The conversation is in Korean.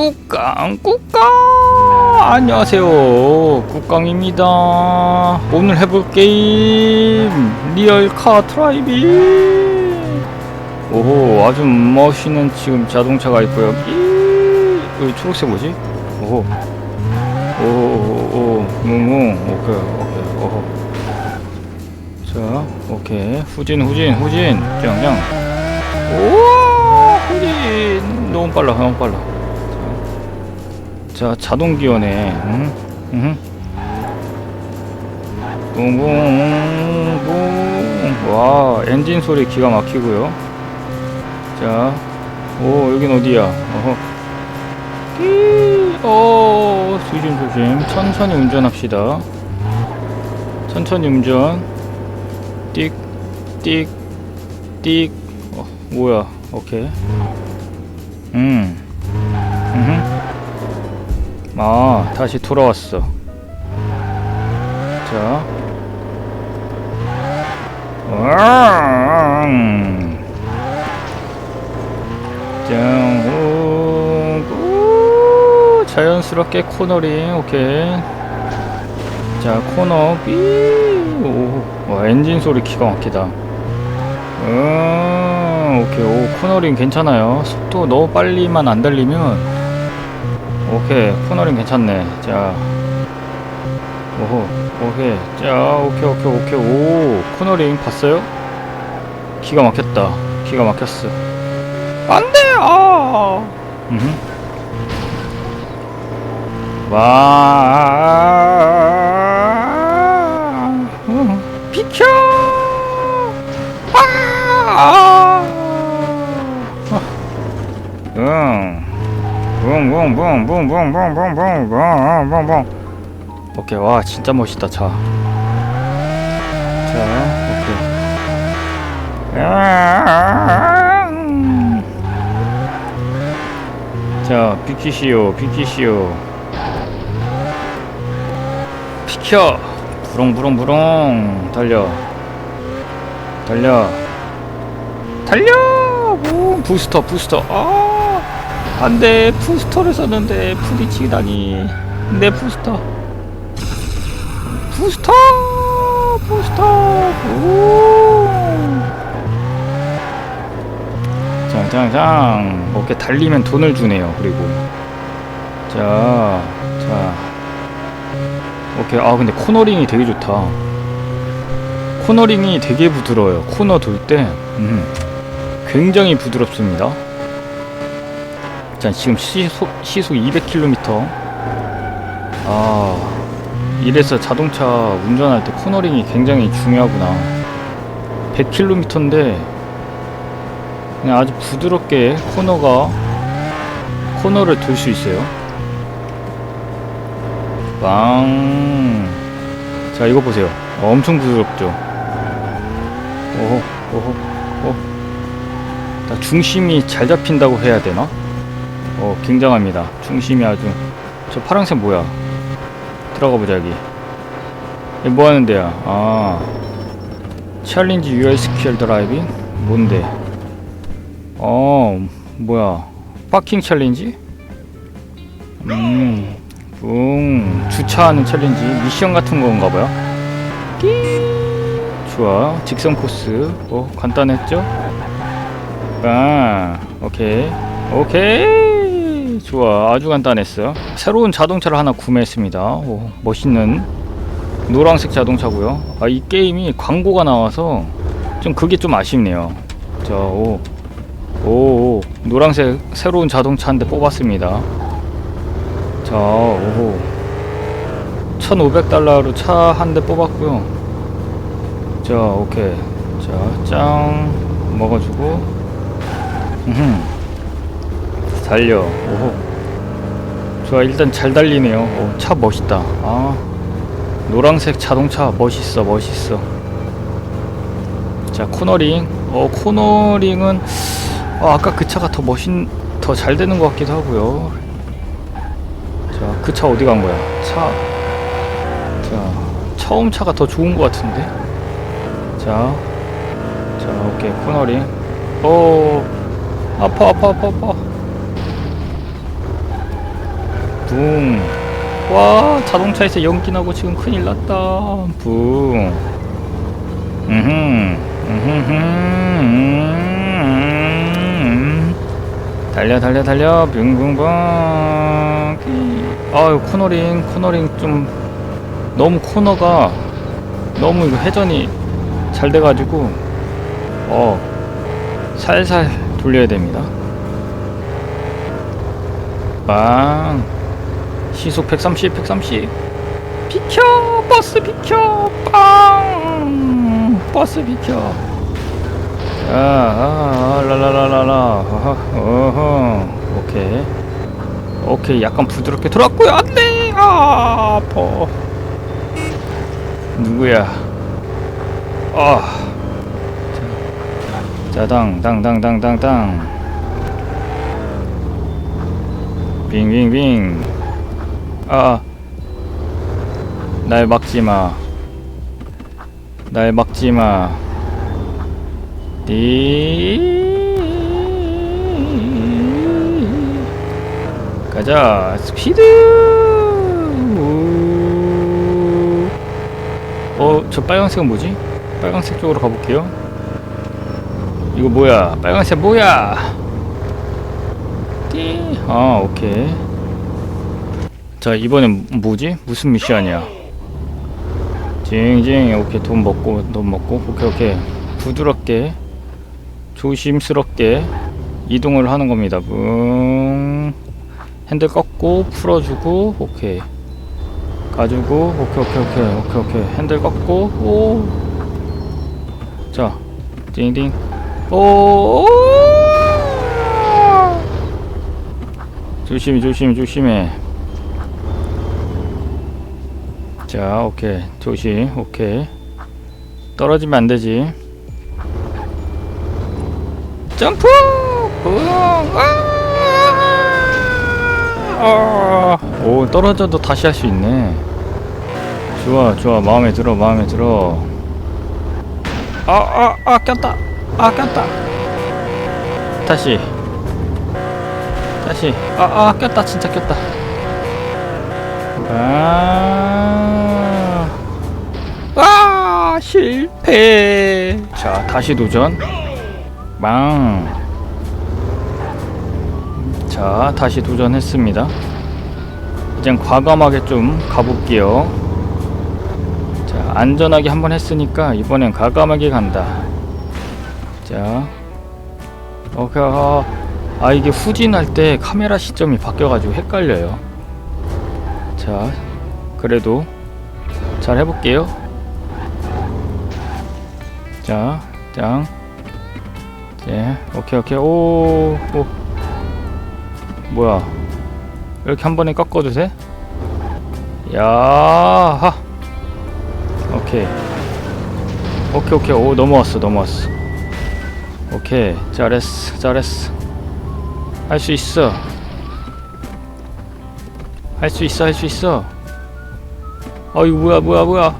꾹깡 꾹깡 안녕하세요. 꾹깡입니다. 오늘 해볼 게임 리얼 카 드라이빙! 오호 아주 멋있는 지금 자동차가 있고요. 여기 초록색 뭐지? 오호. 오오오 뭉뭉. 오케이 오케이 오호. 자 오케이. 후진 후진 후진. 짱짱 오 후진. 너무 빨라 너무 빨라 자, 자 자동 기어네 응? 응? 붕붕붕. 와 엔진 소리 기가 막히고요. 자오 여긴 어디야? 어허. 끼, 어 조심 조심. 천천히 운전합시다. 천천히 운전. 띡띡띡. 어, 뭐야? 오케이. 음 음. 아 다시 돌아왔어 자 음. 짱, 오, 자연스럽게 코너링, 오케이. 자, 코너, 삐, 오, 와, 엔진 소리 기가 막히다. 음, 오케이, 오, 코너링 괜찮아요. 속도 너무 빨리만 안 달리면, 오케이, 코너링 괜찮네. 자, 오호, 오케이, 자, 오케이, 오케이, 오케이, 오, 코너링 봤어요? 기가 막혔다. 기가 막혔어. 안 돼! 아! 음. 와! 음, 비켜! 붕붕붕붕붕붕붕붕붕붕붕붕. 오케이, 와, 진짜 멋있다, 차. 자, 오케이. 음. 자, 비키시오, 비키시오. 비켜! 부릉부릉부릉 달려. 달려. 달려! 오, 부스터, 부스터. 아! 안 돼, 부스터를 썼는데 부딪히다니. 내. 부스터! 부스터! 오! 짱짱짱 오케이 달리면 돈을 주네요 그리고 자, 자 오케이 아 근데 코너링이 되게 좋다 코너링이 되게 부드러워요 코너 돌때 음, 굉장히 부드럽습니다 자 지금 시속, 시속 200km 아 이래서 자동차 운전할 때 코너링이 굉장히 중요하구나 100km인데 그냥 아주 부드럽게 코너가 코너를 돌 수 있어요. 빵. 자 이거 보세요. 어, 엄청 부드럽죠. 오호 오호 오. 자, 중심이 잘 잡힌다고 해야 되나? 어 굉장합니다. 중심이 아주 저 파란색 뭐야? 들어가 보자 여기. 이뭐 하는 데야? 아 챌린지 스퀘어 드라이빙 뭔데? 어, 뭐야. 파킹 챌린지? 음, 붕. 주차하는 챌린지. 미션 같은 건가 봐요. 끼. 좋아. 직선 코스. 어, 간단했죠? 아, 오케이. 오케이. 좋아. 아주 간단했어. 새로운 자동차를 하나 구매했습니다. 오, 멋있는 노란색 자동차고요. 아, 이 게임이 광고가 나와서 좀 그게 좀 아쉽네요. 자, 오. 오, 노란색 새로운 자동차 한 대 뽑았습니다. 자, 오호. 1,500달러로 차 한 대 뽑았고요. 자, 오케이. 자, 짱 먹어주고. 음. 달려. 오호. 좋아, 일단 잘 달리네요. 오, 차 멋있다. 아, 노란색 자동차 멋있어, 멋있어. 자, 코너링. 어, 코너링은 어, 아까 그 차가 더 멋있, 더 잘 되는 것 같기도 하고요. 자, 그 차 어디 간 거야? 차, 자, 처음 차가 더 좋은 것 같은데? 자, 자, 오케이, 코너링. 오, 아파, 아파, 아파, 아파. 붕. 와 자동차에서 연기 나고 지금 큰일 났다. 붕. 음흠. 달려 달려 달려 붕붕붕. 아유 코너링 코너링 좀 너무 코너가 너무 이거 회전이 잘 돼가지고 어 살살 돌려야 됩니다. 빵 시속 130 130 비켜 버스 비켜 빵! 버스 비켜. 아, 아, 아 라라라라라. 어허, 오케이. 오케이 약간 부드럽게 돌았고요. 안 돼! 아 아파. 누구야? 아. 자, 자당 당 당 당 당 당. 빙빙빙 아 날 막지 마. 날 막지마. 띠 가자 스피드. 어저 빨간색은 뭐지? 빨간색 쪽으로 가볼게요. 이거 뭐야? 빨간색 뭐야? 띠. 아 오케이 자 이번엔 뭐지? 무슨 미션이야? 징징 오케이 돈 먹고 돈 먹고. 오케이 오케이. 부드럽게 조심스럽게 이동을 하는 겁니다. 붕. 핸들 꺾고 풀어주고 오케이. 가지고 오케이 오케이 오케이 오케이 오케이. 핸들 꺾고 오자 띵띵 오! 조심히 조심히 조심해 자 오케이. 조심. 오케이. 떨어지면 안 되지. 점프! 붕! 아! 오 떨어져도 다시 할 수 있네. 좋아 좋아. 마음에 들어 마음에 들어. 아아아 아, 꼈다. 아 꼈다. 다시. 다시. 아아 꼈다. 진짜 꼈다. 아, 아 실패 자 다시 도전 망 자, 다시 도전했습니다. 이젠 과감하게 좀 가볼게요. 자, 안전하게 한번 했으니까 이번엔 과감하게 간다. 자, 오케이. 아, 아 이게 후진할 때 카메라 시점이 바뀌어가지고 헷갈려요. 자, 그래도 잘 해볼게요. 자, 짱. 예, 오케이, 오케이. 오, 오. 뭐야? 이렇게 한 번에 꺾어도 돼? 야하. 오케이. 오케이 오케이. 오 넘어왔어 넘어왔어. 오케이. 잘했어 잘했어. 할 수 있어. 할 수 있어 할 수 있어. 아 이거 뭐야 뭐야 뭐야